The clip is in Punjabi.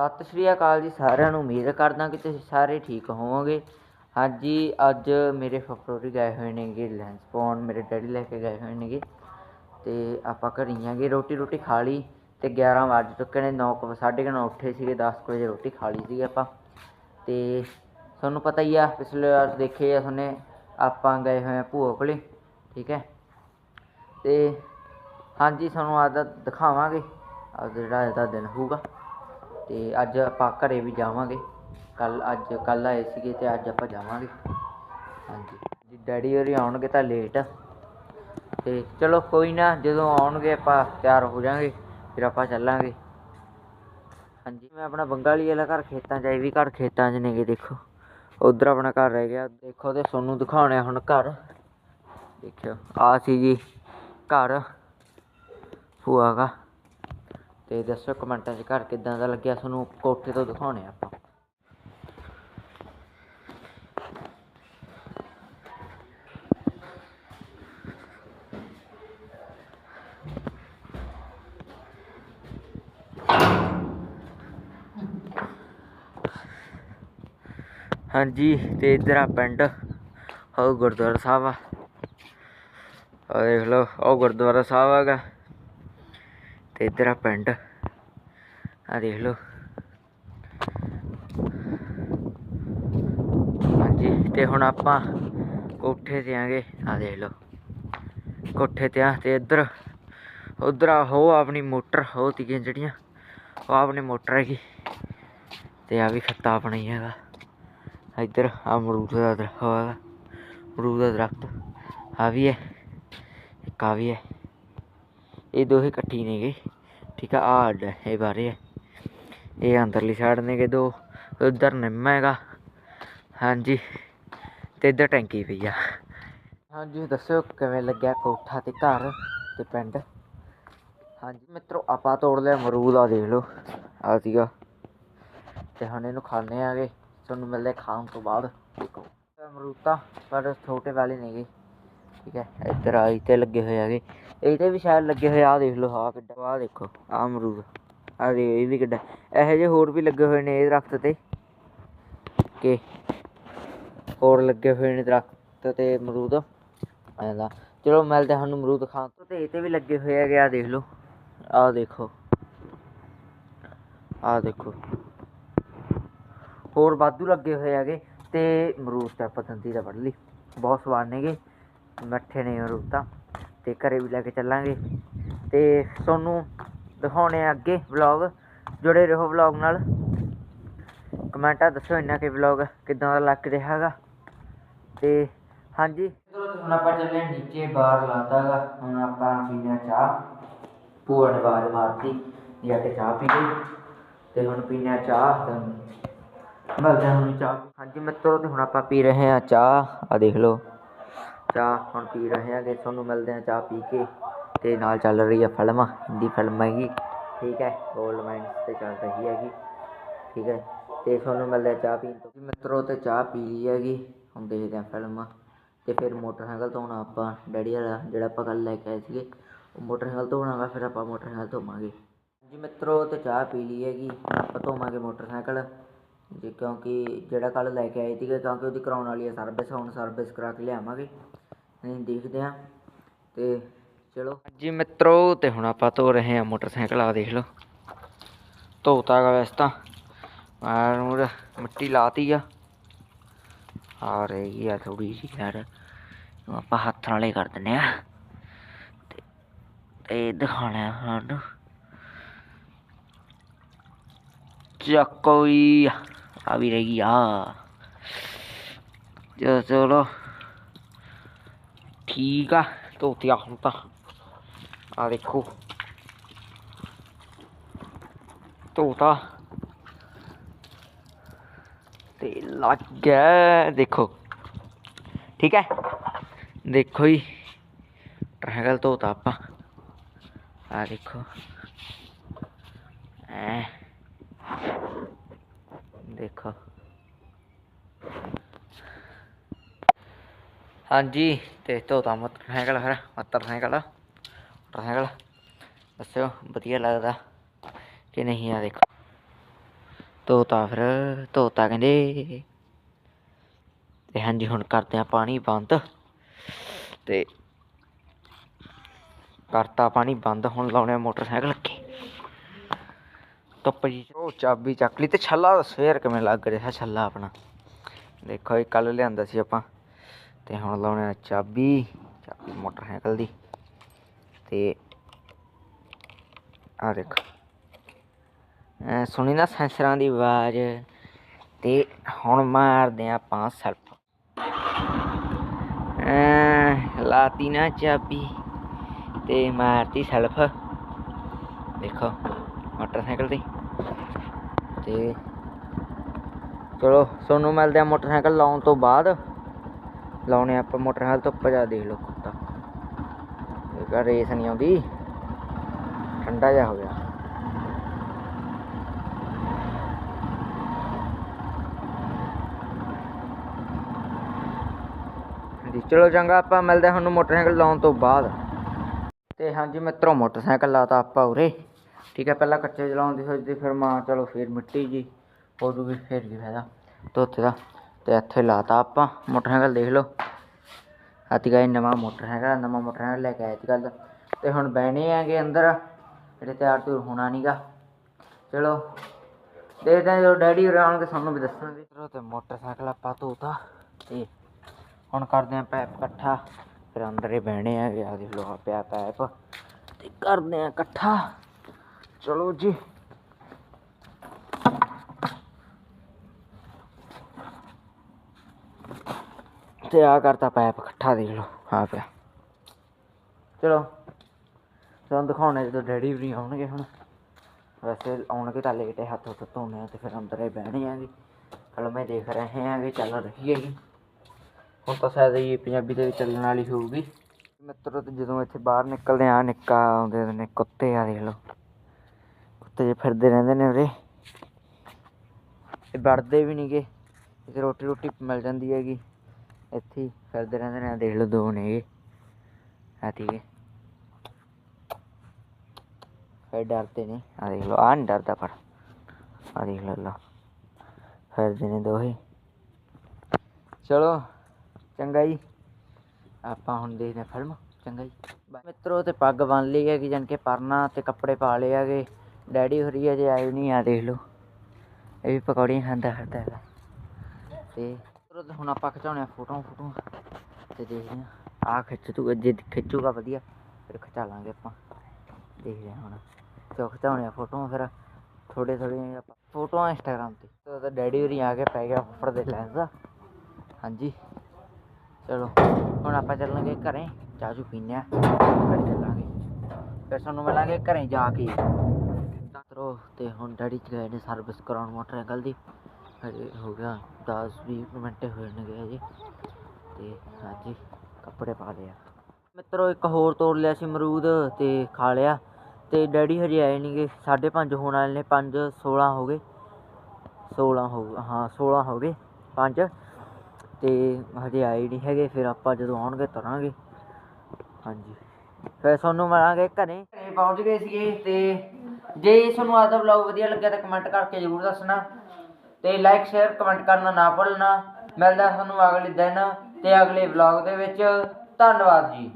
ਸਤਿ ਸ਼੍ਰੀ ਅਕਾਲ ਜੀ, ਸਾਰਿਆਂ ਨੂੰ ਉਮੀਦ ਕਰਦਾ ਕਿ ਤੁਸੀਂ ਸਾਰੇ ਠੀਕ ਹੋਵੋਗੇ। ਹਾਂਜੀ, ਅੱਜ ਮੇਰੇ ਫਫੜੋਰੀ ਗਏ ਹੋਏ ਨੇਗੇ ਲੈਂਸ ਪਾਉਣ, ਮੇਰੇ ਡੈਡੀ ਲੈ ਕੇ ਗਏ ਹੋਏ ਨੇਗੇ। ਤੇ ਆਪਾਂ ਘਰੀ ਆਂਗੇ ਰੋਟੀ ਰੋਟੀ ਖਾ ਲਈ ਤੇ 11 ਵੱਜ ਚੁੱਕੇ ਨੇ 9 ਕੁ ਸਾਢੇ ਕੁ ਨੌ ਉੱਠੇ ਸੀਗੇ 10 ਕੁ ਵਜੇ ਰੋਟੀ ਖਾ ਲਈ ਸੀ ਆਪਾਂ। ਤੇ ਤੁਹਾਨੂੰ ਪਤਾ ਹੀ ਆ, ਪਿਛਲੇ ਵਾਰ ਦੇਖੇ ਆ ਤੁਹਾਨੂੰ, ਆਪਾਂ ਗਏ ਹੋਏ ਆ ਭੂਆ ਕੋਲੇ, ਠੀਕ ਹੈ। ਤੇ ਹਾਂਜੀ, ਤੁਹਾਨੂੰ ਅੱਜ ਦਾ ਦਿਖਾਵਾਂਗੇ, ਅੱਜ ਜਿਹੜਾ ਇਹਦਾ ਦਿਨ ਹੋਊਗਾ। ਤੇ ਅੱਜ ਆਪਾਂ ਘਰੇ ਵੀ ਜਾਵਾਂਗੇ। ਕੱਲ ਅੱਜ, ਕੱਲ ਆਏ ਸੀਗੇ ਤੇ ਅੱਜ ਆਪਾਂ ਜਾਵਾਂਗੇ। ਹਾਂਜੀ। ਜੀ ਡੈਡੀ ਹੋਰੀ ਆਉਣਗੇ ਤਾਂ ਲੇਟ ਤੇ ਚਲੋ ਕੋਈ ਨਾ, ਜਦੋਂ ਆਉਣਗੇ ਆਪਾਂ ਤਿਆਰ ਹੋ ਜਾਾਂਗੇ, ਫਿਰ ਆਪਾਂ ਚੱਲਾਂਗੇ। ਹਾਂਜੀ, ਮੈਂ ਆਪਣਾ ਬੰਗਾਲੀ ਵਾਲਾ ਘਰ ਖੇਤਾਂ 'ਚ, ਇਹ ਵੀ ਘਰ ਖੇਤਾਂ 'ਚ ਨੇਗੇ, ਦੇਖੋ। ਉਧਰ ਆਪਣਾ ਘਰ ਰਹਿ ਗਿਆ। ਦੇਖੋ ਤੇ ਤੁਹਾਨੂੰ ਦਿਖਾਉਣੇ ਹੁਣ ਘਰ। ਦੇਖਿਓ ਆ ਸੀ ਜੀ ਘਰ। ਭੂਆ ਦਾ। ਤੇ ਦੱਸੋ ਕਮੈਂਟਾਂ 'ਚ ਘਰ ਕਿੱਦਾਂ ਦਾ ਲੱਗਿਆ ਤੁਹਾਨੂੰ, ਕੋਠੇ ਤੋਂ ਦਿਖਾਉਣੇ ਆਪਾਂ। ਹਾਂਜੀ, ਤੇ ਇੱਧਰ ਆ ਪਿੰਡ, ਉਹ ਗੁਰਦੁਆਰਾ ਸਾਹਿਬ ਆ। ਆ ਦੇਖ ਲਓ, ਉਹ ਗੁਰਦੁਆਰਾ ਸਾਹਿਬ ਹੈਗਾ। ਤੇ ਇੱਧਰ ਆ ਪਿੰਡ। ਆ ਦੇਖ ਲਓ ਹਾਂਜੀ ਤੇ ਹੁਣ ਆਪਾਂ ਕੋਠੇ ਤੇ ਆਂਗੇ ਆ ਦੇਖ ਲਓ ਕੋਠੇ ਤੇ ਆ ਤੇ ਇੱਧਰ ਉਧਰ ਆ ਹੋ ਆਪਣੀ ਮੋਟਰ ਹੋ ਤੀਆਂ ਜਿਹੜੀਆਂ ਉਹ ਆਪਣੀ ਮੋਟਰ ਹੈਗੀ ਤੇ ਆ ਵੀ ਖੱਤਾ ਆਪਣਾ ਹੀ ਹੈਗਾ ਇੱਧਰ ਆ ਅਮਰੂਦ ਦਾ ਦਰਖਤ ਹੈਗਾ ਅਮਰੂਦ ਦਾ ਦਰਖਤ ਆ ਵੀ ਹੈ ਇੱਕ ਆ ਵੀ ਹੈ ਇਹ ਦੋਹੇ ਇਕੱਠੀ ਨੇਗੇ ਠੀਕ ਆ ਆ ਅੱਡ ਹੈ, ਇਹ ਬਾਰੇ ਹੈ ਇਹ ਅੰਦਰਲੀ ਸਾਈਡ ਨੇਗੇ ਦੋ ਉਧਰ ਨਿੰਮ ਹੈਗਾ। ਹਾਂਜੀ, ਤੇ ਇੱਧਰ ਟੈਂਕੀ ਪਈ ਆ। ਹਾਂਜੀ ਦੱਸਿਓ ਕਿਵੇਂ ਲੱਗਿਆ ਕੋਠਾ ਤੇ ਘਰ ਤੇ ਪਿੰਡ? ਹਾਂਜੀ, ਮਿੱਤਰੋ, ਆਪਾਂ ਤੋੜ ਲਿਆ ਅਮਰੂਦ ਆ ਦੇਖ ਲਓ ਆ ਸੀਗਾ। ਤੇ ਹੁਣ ਇਹਨੂੰ ਖਾਣੇ ਆਗੇ। ਤੁਹਾਨੂੰ ਮਿਲਦੇ ਖਾਣ ਤੋਂ ਬਾਅਦ। ਦੇਖੋ ਤਾਂ ਪਰ ਛੋਟੇ ਵਾਲੇ ਨੇਗੇ ਠੀਕ ਹੈ, ਇੱਧਰ ਆਈ ਤੇ ਲੱਗੇ ਹੋਏ ਹੈਗੇ। ਇਹ ਤੇ ਵੀ ਸ਼ਾਇਦ ਲੱਗੇ ਹੋਏ ਆ ਦੇਖ ਲਓ ਆ ਕਿੱਡਾ ਆ ਦੇਖੋ ਆ ਅਮਰੂਦ। ਆ ਦੇ, ਇਹ ਵੀ ਕਿੱਡਾ। ਇਹੋ ਜਿਹੇ ਹੋਰ ਵੀ ਲੱਗੇ ਹੋਏ ਨੇ ਇਹ ਦਰਖਤ ਤੇ। ਕਿ ਹੋਰ ਲੱਗੇ ਹੋਏ ਨੇ ਦਰਖਤ ਤੇ ਅਮਰੂਦ। ਐਦਾ ਚਲੋ, ਮਿਲਦੇ ਹਾਂ ਸਾਨੂੰ ਅਮਰੂਦ ਖਾਣ ਤੋਂ। ਤੇ ਇਹ ਤੇ ਵੀ ਲੱਗੇ ਹੋਏ ਹੈਗੇ ਆ ਦੇਖ ਲਓ। ਆ ਦੇਖੋ। ਆ ਦੇਖੋ। ਹੋਰ ਵਾਧੂ ਲੱਗੇ ਹੋਏ ਹੈਗੇ। ਤੇ ਅਮਰੂਦ ਤਾਂ ਆਪਾਂ ਦੰਦੀ ਦਾ ਵੱਢ ਲਈ। ਬਹੁਤ ਸਵਾਦ ਨੇਗੇ ਮਿੱਠੇ ਨੇ ਅਮਰੂਦ ਤਾਂ। ਤੇ ਘਰੇ ਵੀ ਲੈ ਕੇ ਚੱਲਾਂਗੇ। ਤੇ ਤੁਹਾਨੂੰ ਦਿਖਾਉਣੇ ਆ ਅੱਗੇ ਵਲੌਗ ਜੁੜੇ ਰਹੋ ਵਲੌਗ ਨਾਲ। ਕਮੈਂਟਾਂ ਦੱਸੋ ਇੰਨਾ ਕਿ ਵਲੌਗ ਕਿਦਾਂ ਦਾ ਲੱਗ ਰਿਹਾ ਹੈਗਾ। ਤੇ ਹਾਂਜੀ। ਹੁਣ ਆਪਾਂ ਚੱਲੇ ਨੀਚੇ ਬਾਹਰ ਲਾਤਾਗਾ। ਹੁਣ ਆਪਾਂ ਪੀਣਾ ਚਾਹ। ਭੂਆ ਨੇ ਬਾਹਰ ਮਾਰਤੀ ਜਾ ਕੇ ਚਾਹ ਪੀ ਲਈ ਤੇ ਹੁਣ ਪੀਣਾ ਚਾਹ ਤੇ ਮਿਲਦੇ ਹਾਂ ਹੁਣ ਚਾਹ। ਹਾਂਜੀ ਮਿੱਤਰੋ ਤੇ ਹੁਣ ਆਪਾਂ ਪੀ ਰਹੇ ਹਾਂ ਚਾਹ। ਆ ਦੇਖ ਲਓ। ਚਾਹ ਹੁਣ ਪੀ ਰਹੇ ਹਾਂ ਤੁਹਾਨੂੰ ਮਿਲਦੇ ਹਾਂ ਚਾਹ ਪੀ ਕੇ। ਤੇ ਨਾਲ ਚੱਲ ਰਹੀ ਹੈ ਫਿਲਮ, ਹਿੰਦੀ ਫਿਲਮ ਹੈਗੀ, ਠੀਕ ਹੈ ਗੋਲਡ ਮਾਈਨ ਤੇ ਚੱਲ ਰਹੀ ਹੈਗੀ, ਠੀਕ ਹੈ, ਤੇ ਤੁਹਾਨੂੰ ਮਿਲਦੇ ਚਾਹ ਪੀਣ ਤੋਂ। ਜੀ ਮਿੱਤਰੋ, ਤੇ ਚਾਹ ਪੀ ਲਈ ਹੈਗੀ, ਹੁਣ ਦੇਖਦੇ ਹਾਂ ਫਿਲਮ, ਤੇ ਫਿਰ ਮੋਟਰਸਾਈਕਲ ਧੋਣਾ ਆਪਾਂ, ਡੈਡੀ ਵਾਲਾ, ਜਿਹੜਾ ਆਪਾਂ ਕੱਲ ਲੈ ਕੇ ਆਏ ਸੀਗੇ, ਉਹ ਮੋਟਰਸਾਈਕਲ ਧੋਣਾਗਾ, ਫਿਰ ਆਪਾਂ ਮੋਟਰਸਾਈਕਲ ਧੋਵਾਂਗੇ। ਜੀ ਮਿੱਤਰੋ, ਤੇ ਚਾਹ ਪੀ ਲਈ ਹੈਗੀ, ਆਪਾਂ ਧੋਵਾਂਗੇ ਮੋਟਰਸਾਈਕਲ, ਜੇ ਕਿਉਂਕਿ ਜਿਹੜਾ ਕੱਲ ਲੈ ਕੇ ਆਏ ਸੀਗੇ, ਕਿਉਂਕਿ ਉਹਦੀ ਕਰਾਉਣ ਵਾਲੀ ਹੈ ਸਰਵਿਸ ਹੁਣ ਸਰਵਿਸ ਕਰਾ ਕੇ ਲਿਆਵਾਂਗੇ। ਨਹੀਂ, ਦੇਖਦੇ ਹਾਂ ਤੇ ਚਲੋ। ਜੀ ਮਿੱਤਰੋ, ਤੇ ਹੁਣ ਆਪਾਂ ਧੋ ਰਹੇ ਹਾਂ ਮੋਟਰਸਾਈਕਲ ਆ ਦੇਖ ਲਓ। ਧੋਤਾ ਗਾ ਵੈਸੇ ਤਾਂ। ਮੈਂ ਮਿੱਟੀ ਲਾਤੀ ਆ। ਆ ਰਹੀ ਆ ਥੋੜੀ ਜਿਹੀ ਯਾਰ ਆਪਾਂ ਹੱਥ ਨਾਲ ਹੀ ਕਰ ਦਿੰਨੇ ਆ ਤੇ ਇਹ ਦਿਖਾਣਾ ਹੈ ਸਾਨੂੰ। ਚੱਕੋ ਹੀ ਆ ਵੀ ਰਹੀ ਆ। ਚਲੋ ਚਲੋ। ਠੀਕ ਆ, ਧੋਤਿਆ ਹੁਣ ਤਾਂ। ਆ ਦੇਖੋ ਧੋਤਾ ਤੇ ਲੱਗ ਗਿਆ ਦੇਖੋ ਠੀਕ ਹੈ ਦੇਖੋ ਜੀ ਟ੍ਰਾਇੰਗਲ ਧੋਤਾ ਆਪਾਂ ਆ ਦੇਖੋ ਐ ਦੇਖੋ ਹਾਂਜੀ ਤੇ ਧੋਤਾ ਮੋਟਰਸਾਈਕਲ ਫਿਰ ਮੋਟਰਸਾਈਕਲ ਮੋਟਰਸਾਈਕਲ ਦੱਸਿਓ, ਵਧੀਆ ਲੱਗਦਾ ਕਿ ਨਹੀਂ ਆ ਦੇਖੋ। ਤੋਤਾ ਫਿਰ ਤੋਤਾ ਕਹਿੰਦੇ। ਤੇ ਹਾਂਜੀ, ਹੁਣ ਕਰਦੇ ਆ ਪਾਣੀ ਬੰਦ। ਤੇ ਕਰਤਾ ਪਾਣੀ ਬੰਦ, ਹੁਣ ਲਾਉਣੇ ਮੋਟਰਸਾਈਕਲ ਅੱਗੇ। ਧੁੱਪ ਜੀ ਉਹ ਚਾਬੀ ਚੱਕ ਲਈ ਤੇ ਛੱਲਾ ਸਵੇਰ ਕਿਵੇਂ ਲੱਗ ਰਿਹਾ ਛੱਲਾ ਆਪਣਾ। ਦੇਖੋ ਇਹ ਕੱਲ ਲਿਆਂਦਾ ਸੀ ਆਪਾਂ। ਤੇ ਹੁਣ ਲਾਉਣੇ ਆ ਚਾਬੀ ਚਾਬੀ ਮੋਟਰਸਾਈਕਲ ਦੀ। ਤੇ ਆ ਦੇਖ। ਸੁਣੀ ਨਾ ਸੈਂਸਰਾਂ ਦੀ ਆਵਾਜ਼ ਤੇ ਹੁਣ ਮਾਰਦੇ ਆ ਆਪਾਂ ਸੈਲਫ ਲਾਤੀ ਨਾ ਚਾਬੀ ਤੇ ਮਾਰਤੀ ਸੈਲਫ ਦੇਖੋ, ਮੋਟਰਸਾਈਕਲ ਦੀ ਤੇ ਚਲੋ, ਸੋਨੂੰ ਮਿਲਦੇ ਆ ਮੋਟਰਸਾਈਕਲ ਲਾਉਣ ਤੋਂ ਬਾਅਦ। ਲਾਉਣੇ ਆਪਾਂ ਮੋਟਰਸਾਈਕਲ ਤੋਂ ਭਜਾ ਦੇਖ ਲਓ ਕੁੱਤਾ। ਇਹ ਰੇਸ ਨਹੀਂ ਆਉਂਦੀ। ਠੰਡਾ ਜਿਹਾ ਹੋ ਗਿਆ। ਹਾਂਜੀ, ਚਲੋ ਚੰਗਾ, ਆਪਾਂ ਮਿਲਦੇ ਹਾਂ ਤੁਹਾਨੂੰ ਮੋਟਰਸਾਈਕਲ ਲਾਉਣ ਤੋਂ ਬਾਅਦ। ਤੇ ਹਾਂਜੀ ਮਿੱਤਰੋ, ਮੋਟਰਸਾਈਕਲ ਲਾਤਾ ਆਪਾਂ ਉਰੇ। ਠੀਕ ਹੈ, ਪਹਿਲਾਂ ਕੱਚੇ ਚਲਾਉਣ ਦੀ ਸੋਚਦੀ, ਫਿਰ ਮਾਂ, ਚਲੋ ਫਿਰ ਮਿੱਟੀ ਜੀ ਹੋ ਜੂਗੀ ਫਿਰ ਕੀ ਫਾਇਦਾ। ਧੋਤੇ ਦਾ, ਤੇ ਇੱਥੇ ਲਾਤਾ ਆਪਾਂ। ਮੋਟਰਸਾਈਕਲ ਦੇਖ ਲਓ। ਆਤੀ ਗਏ ਨਵਾਂ ਮੋਟਰਸਾਈਕਲ ਆ, ਨਵਾਂ ਮੋਟਰਸਾਈਕਲ ਲੈ ਕੇ ਆਏ ਅੱਜ ਕੱਲ੍ਹ ਤੇ। ਹੁਣ ਬਹਿਣੇ ਹੈਗੇ ਅੰਦਰ ਜਿਹੜੇ ਤਿਆਰ ਤੁਰ ਹੋਣਾ ਨੀਗਾ ਚਲੋ ਦੇਖਦੇ ਹਾਂ ਜਦੋਂ ਡੈਡੀ ਉਰੇ ਆਉਣਗੇ ਸਾਨੂੰ ਵੀ ਦੱਸਣਗੇ ਚਲੋ ਤੇ ਮੋਟਰਸਾਈਕਲ ਆਪਾਂ ਧੋਤਾ ਤੇ ਹੁਣ ਕਰਦੇ ਹਾਂ ਪੈਪ ਇਕੱਠਾ। ਫਿਰ ਅੰਦਰ ਹੀ ਬਹਿਣੇ ਆਂਗੇ ਆ ਦੇਖ ਲਓ ਪਿਆ ਪੈਪ। ਤੇ ਕਰਦੇ ਹਾਂ ਇਕੱਠਾ। ਚਲੋ ਜੀ। ਤੇ ਆ ਕਰਤਾ ਪੈਪ ਇਕੱਠਾ ਦੇਖ ਲਓ, ਆ ਪਿਆ। ਚਲੋ, ਤੁਹਾਨੂੰ ਦਿਖਾਉਣੇ ਜਦੋਂ ਡੈਡੀ ਵੀ ਆਉਣਗੇ ਹੁਣ। ਵੈਸੇ ਆਉਣਗੇ ਤਾਂ ਲੇਟ ਹੈ ਹੱਥ ਹੁੱਥ ਧੋਣੇ ਆ ਤੇ ਫਿਰ ਅੰਦਰ ਹੀ ਬਹਿਣੇ ਆਂਗੇ ਚਲੋ, ਮੈਂ ਦੇਖ ਰਹੇ ਆਂਗੇ ਚੱਲ ਰਹੀ ਹੈਗੀ ਹੁਣ ਤਾਂ ਸ਼ਾਇਦ ਇਹ ਪੰਜਾਬੀ ਦੇ ਵਿੱਚ ਚੱਲਣ ਵਾਲੀ ਹੋਊਗੀ। ਮਿੱਤਰੋ, ਤੇ ਜਦੋਂ ਇੱਥੇ ਬਾਹਰ ਨਿਕਲਦੇ ਆ, ਨਿੱਕਾ ਆਉਂਦੇ ਨੇ ਕੁੱਤੇ ਆ ਦੇਖ ਲਓ। ਕੁੱਤੇ ਜੇ ਫਿਰਦੇ ਰਹਿੰਦੇ ਨੇ ਉਰੇ। ਇਹ ਵੜਦੇ ਵੀ ਨਹੀਂਗੇ ਇੱਥੇ ਰੋਟੀ ਰੋਟੀ ਮਿਲ ਜਾਂਦੀ ਹੈਗੀ। ਇੱਥੇ ਹੀ ਫਿਰਦੇ ਰਹਿੰਦੇ ਨੇ ਆਹ ਦੇਖ ਲਓ ਦੋ ਨੇਗੇ ਆ ਠੀਕ ਹੈ ਫਿਰ ਡਰਦੇ ਨੇ ਆ ਦੇਖ ਲਓ ਆ ਨਹੀਂ ਡਰਦਾ ਪਰ ਆ ਦੇਖ ਲਓ ਲਾ ਫਿਰਦੇ ਨੇ ਦੋਹੇ ਚਲੋ ਚੰਗਾ ਜੀ ਆਪਾਂ ਹੁਣ ਦੇਖਦੇ ਹਾਂ ਫਿਲਮ ਚੰਗਾ ਜੀ ਬਾਏ। ਮਿੱਤਰੋ ਤੇ ਪੱਗ ਬੰਨ ਲਈ ਹੈਗੀ ਜਾਨ ਕੇ ਪਰਨਾ ਤੇ ਕੱਪੜੇ ਪਾ ਲਏ ਹੈਗੇ ਡੈਡੀ ਹੋਰੀ ਅਜੇ ਆਏ ਨਹੀਂ ਆ ਦੇਖ ਲਓ ਇਹ ਵੀ ਪਕੌੜੀਆਂ ਖਾਂਦਾ ਫਿਰਦਾ ਹੈਗਾ ਤੇ ਮਿੱਤਰੋ ਤੇ ਹੁਣ ਆਪਾਂ ਖਿਚਾਉਣੇ ਆ ਫੋਟੋਆਂ ਫੋਟੋਆਂ ਤੇ ਦੇਖਦੇ ਹਾਂ। ਆ ਖਿੱਚ ਤੂੰ ਜੇ ਖਿੱਚੂਗਾ ਵਧੀਆ, ਫਿਰ ਖਿਚਾ ਲਾਂਗੇ ਆਪਾਂ। ਦੇਖਦੇ ਹਾਂ ਹੁਣ। ਚੋ ਖਿਚਾਉਣੇ ਆ ਫੋਟੋਆਂ ਫਿਰ। ਥੋੜੇ ਥੋੜੇ ਆਪਾਂ ਫੋਟੋਆਂ ਇੰਸਟਾਗ੍ਰਾਮ ਤੇ। ਤੇ ਉਹਦਾ ਡੈਡੀ ਹੋਰੀ ਆ ਕੇ ਪੈ ਗਿਆ ਫੁੱਫੜ ਦੇ ਲੈਂਸ ਦਾ। ਹਾਂਜੀ। ਚਲੋ, ਹੁਣ ਆਪਾਂ ਚੱਲਾਂਗੇ ਘਰੇ। ਚਾਹ ਚੂ ਪੀਨੇ ਆ ਫਿਰ ਚੱਲਾਂਗੇ। ਫਿਰ ਸਾਨੂੰ ਮਿਲਾਂਗੇ ਘਰੇ ਜਾ ਕੇ। ਤਰੋ ਤੇ ਹੁਣ ਡੈਡੀ ਚ ਗਏ ਨੇ ਸਰਵਿਸ ਕਰਾਉਣ ਮੋਟਰਸਾਈਕਲ ਦੀ। ਹਜੇ ਹੋ ਗਿਆ 10 20 ਮਿੰਟ ਹੋਏ ਨੇ ਜੀ। ਤੇ ਹਾਂਜੀ, ਕੱਪੜੇ ਪਾ ਲਿਆ ਆ। ਮਿੱਤਰੋ, ਇੱਕ ਹੋਰ ਤੋੜ ਲਿਆ ਸੀ ਅਮਰੂਦ ਤੇ ਖਾ ਲਿਆ। ਤੇ ਡੈਡੀ ਹਜੇ ਆਏ ਨਹੀਂਗੇ 5:30 ਹੋਣ ਵਾਲੇ ਨੇ 5 16 ਹੋ ਗਏ। 16 ਹੋ ਹਾਂ 16 ਹੋ ਗਏ 5 ਤੇ ਹਜੇ ਆਏ ਨਹੀਂ ਹੈਗੇ, ਫਿਰ ਆਪਾਂ ਜਦੋਂ ਆਉਣਗੇ ਤੁਰਾਂਗੇ। ਹਾਂਜੀ। ਫਿਰ ਤੁਹਾਨੂੰ ਮਿਲਾਂਗੇ ਘਰੇ। ਘਰੇ ਪਹੁੰਚ ਗਏ ਸੀਗੇ ਤੇ ਜੇ ਤੁਹਾਨੂੰ ਅੱਜ ਦਾ ਵਲੌਗ ਵਧੀਆ ਲੱਗਿਆ ਤਾਂ ਕਮੈਂਟ ਕਰਕੇ ਜ਼ਰੂਰ ਦੱਸਣਾ। ਤੇ ਲਾਈਕ ਸ਼ੇਅਰ ਕਮੈਂਟ ਕਰਨਾ ਨਾ ਭੁੱਲਣਾ। ਮਿਲਦਾ ਤੁਹਾਨੂੰ ਅਗਲੇ ਦਿਨ ਤੇ ਅਗਲੇ ਵਲੌਗ ਦੇ ਵਿੱਚ। ਧੰਨਵਾਦ ਜੀ।